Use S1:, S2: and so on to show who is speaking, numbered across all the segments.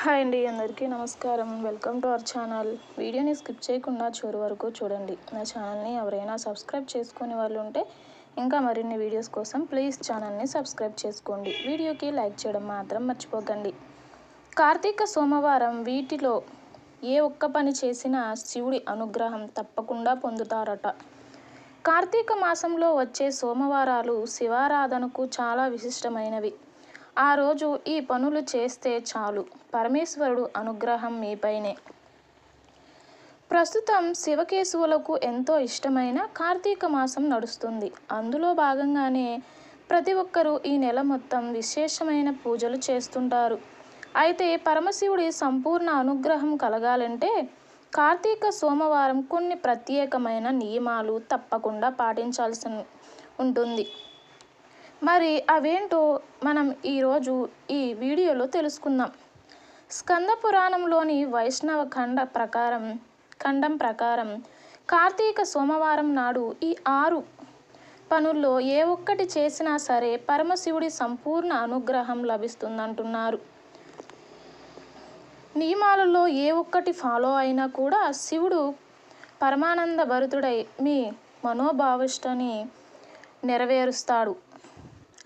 S1: Hi అండి అందరికీ నమస్కారం. Welcome to our channel. వీడియోని స్కిప్ చేయకుండా చివరి వరకు చూడండి. నా ఛానల్ని ఎవరైనా సబ్స్క్రైబ్ చేసుకునే వాళ్ళు ఉంటే ఇంకా మరిన్ని వీడియోస్ కోసం ప్లీజ్ ఛానల్ని సబ్స్క్రైబ్ చేసుకోండి. వీడియోకి లైక్ చేయడం మాత్రం మర్చిపోకండి. కార్తీక సోమవారం వీటిలో ఏ ఒక్క పని చేసినా శివుడి అనుగ్రహం తప్పకుండా పొందుతారట. కార్తీక మాసంలో వచ్చే సోమవారాలు శివారాధనకు చాలా విశిష్టమైనవి. ఆ రోజు ఈ పనులు చేస్తే చాలు. పరమేశ్వరుడు అనుగ్రహం మీపైనే. ప్రస్తుతం శివకేశవులకు ఎంతో ఇష్టమైన కార్తీక మాసం నడుస్తుంది. అందులో భాగంగానే ప్రతి ఒక్కరూ ఈ నెల మొత్తం విశేషమైన పూజలు చేస్తుంటారు. అయితే పరమశివుడి సంపూర్ణ అనుగ్రహం కలగాలంటే కార్తీక సోమవారం కొన్ని ప్రత్యేకమైన నియమాలు తప్పకుండా పాటించాల్సి ఉంటుంది. మరి అవేంటో మనం ఈరోజు ఈ వీడియోలో తెలుసుకుందాం. స్కంద పురాణంలోని వైష్ణవ ఖండ ప్రకారం ఖండం ప్రకారం కార్తీక సోమవారం నాడు ఈ ఆరు పనుల్లో ఏ ఒక్కటి చేసినా సరే పరమశివుడి సంపూర్ణ అనుగ్రహం లభిస్తుందంటున్నారు. నియమాలలో ఏ ఒక్కటి ఫాలో అయినా కూడా శివుడు పరమానంద భరితుడై మీ మనోభావిష్టని నెరవేరుస్తాడు.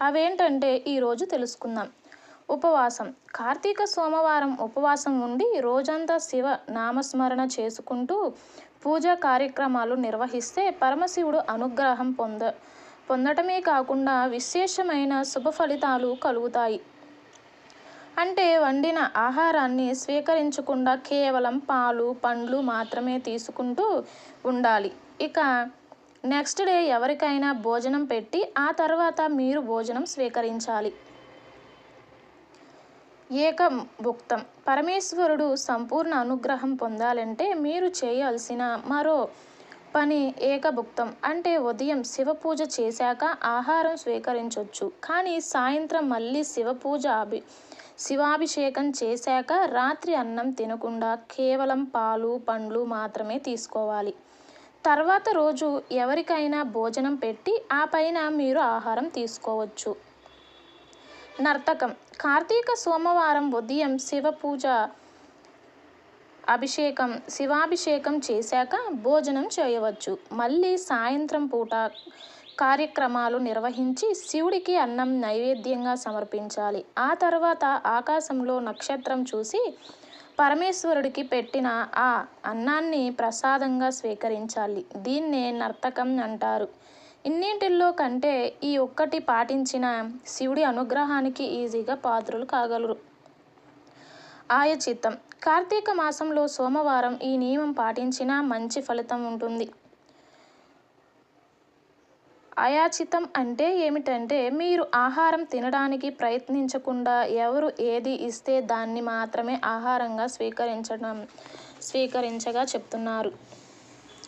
S1: అవేంటంటే ఈరోజు తెలుసుకుందాం. ఉపవాసం. కార్తీక సోమవారం ఉపవాసం ఉండి రోజంతా శివ నామస్మరణ చేసుకుంటూ పూజా కార్యక్రమాలు నిర్వహిస్తే పరమశివుడు అనుగ్రహం పొంద పొందటమే కాకుండా విశేషమైన శుభ ఫలితాలు కలుగుతాయి. అంటే వండిన ఆహారాన్ని స్వీకరించకుండా కేవలం పాలు పండ్లు మాత్రమే తీసుకుంటూ ఉండాలి. ఇక నెక్స్ట్ డే ఎవరికైనా భోజనం పెట్టి ఆ తర్వాత మీరు భోజనం స్వీకరించాలి. ఏకం భుక్తం పరమేశ్వరుడు సంపూర్ణ అనుగ్రహం పొందాలంటే మీరు చేయాల్సిన మరో పని ఏకభుక్తం. అంటే ఉదయం శివపూజ చేశాక ఆహారం స్వీకరించవచ్చు కానీ సాయంత్రం మళ్ళీ శివపూజ అభి శివాభిషేకం చేశాక రాత్రి అన్నం తినకుండా కేవలం పాలు పండ్లు మాత్రమే తీసుకోవాలి. తర్వాత రోజు ఎవరికైనా భోజనం పెట్టి ఆ పైన మీరు ఆహారం తీసుకోవచ్చు. నర్తకం. కార్తీక సోమవారం ఉదయం శివ పూజ అభిషేకం శివాభిషేకం చేశాక భోజనం చేయవచ్చు. మళ్ళీ సాయంత్రం పూట కార్యక్రమాలు నిర్వహించి శివుడికి అన్నం నైవేద్యంగా సమర్పించాలి. ఆ తర్వాత ఆకాశంలో నక్షత్రం చూసి పరమేశ్వరుడికి పెట్టిన ఆ అన్నాన్ని ప్రసాదంగా స్వీకరించాలి. దీన్నే నర్తకం అంటారు. ఇన్నింటిల్లో కంటే ఈ ఒక్కటి పాటించిన శివుడి అనుగ్రహానికి ఈజీగా పాత్రులు కాగలరు. ఆయచిత్తం. కార్తీక మాసంలో సోమవారం ఈ నియమం పాటించినా మంచి ఫలితం ఉంటుంది. అయాచితం అంటే ఏమిటంటే మీరు ఆహారం తినడానికి ప్రయత్నించకుండా ఎవరు ఏది ఇస్తే దాన్ని మాత్రమే ఆహారంగా స్వీకరించడం స్వీకరించగా చెప్తున్నారు.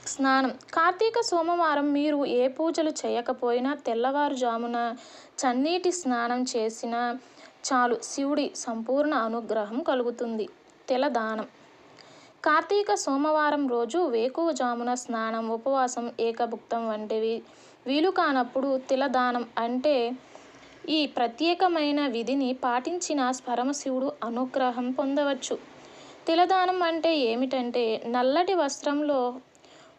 S1: స్నానం. కార్తీక సోమవారం మీరు ఏ పూజలు చేయకపోయినా తెల్లవారుజామున చన్నీటి స్నానం చేసినా చాలు శివుడి సంపూర్ణ అనుగ్రహం కలుగుతుంది. తెలదానం కార్తీక సోమవారం రోజు వేకువజామున స్నానం ఉపవాసం ఏకభుక్తం వంటివి వీలు కానప్పుడు తిలదానం అంటే ఈ ప్రత్యేకమైన విధిని పాటించిన పరమశివుడు అనుగ్రహం పొందవచ్చు. తిలదానం అంటే ఏమిటంటే నల్లటి వస్త్రంలో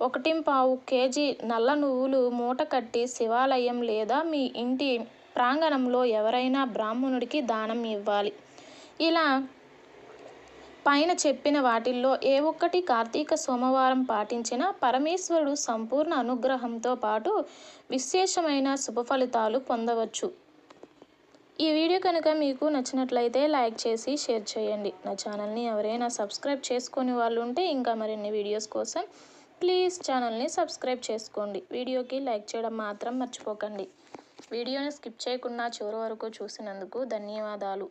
S1: ఒకటింపావు కేజీ నల్ల నువ్వులు మూట కట్టి శివాలయం లేదా మీ ఇంటి ప్రాంగణంలో ఎవరైనా బ్రాహ్మణుడికి దానం ఇవ్వాలి. ఇలా పైన చెప్పిన వాటిల్లో ఏ ఒక్కటి కార్తీక సోమవారం పాటించిన పరమేశ్వరుడు సంపూర్ణ అనుగ్రహంతో పాటు విశేషమైన శుభ ఫలితాలు పొందవచ్చు. ఈ వీడియో కనుక మీకు నచ్చినట్లయితే లైక్ చేసి షేర్ చేయండి. నా ఛానల్ని ఎవరైనా సబ్స్క్రైబ్ చేసుకుని వాళ్ళు ఉంటే ఇంకా మరిన్ని వీడియోస్ కోసం ప్లీజ్ ఛానల్ని సబ్స్క్రైబ్ చేసుకోండి. వీడియోకి లైక్ చేయడం మాత్రం మర్చిపోకండి. వీడియోని స్కిప్ చేయకుండా చివరి వరకు చూసినందుకు ధన్యవాదాలు.